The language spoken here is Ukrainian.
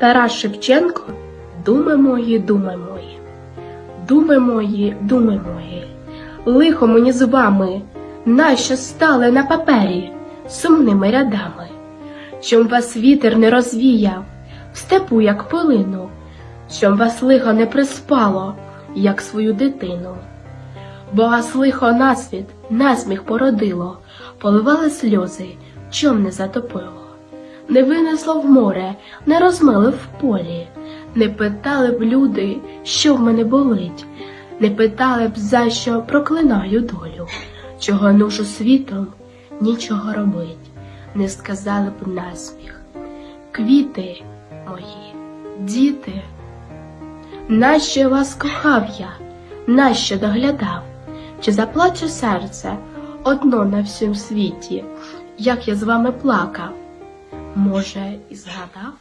Тарас Шевченко, думи мої, думи мої, думи мої, думи мої, лихо мені з вами, нащо стали на папері сумними рядами, чом вас вітер не розвіяв, в степу, як пилину, чом вас лихо не приспало, як свою дитину. Бо вас лихо насвіт, насміх породило, поливали сльози, чом не затопило не винесло в море, не розмили в полі, не питали б люди, що в мене болить, не питали б, за що проклинаю долю, чого нужу світом нічого робить, не сказали б насміх. Квіти мої, діти, нащо вас кохав я, нащо доглядав, чи заплаче серце одно на всім світі, як я з вами плакав? może i zrada?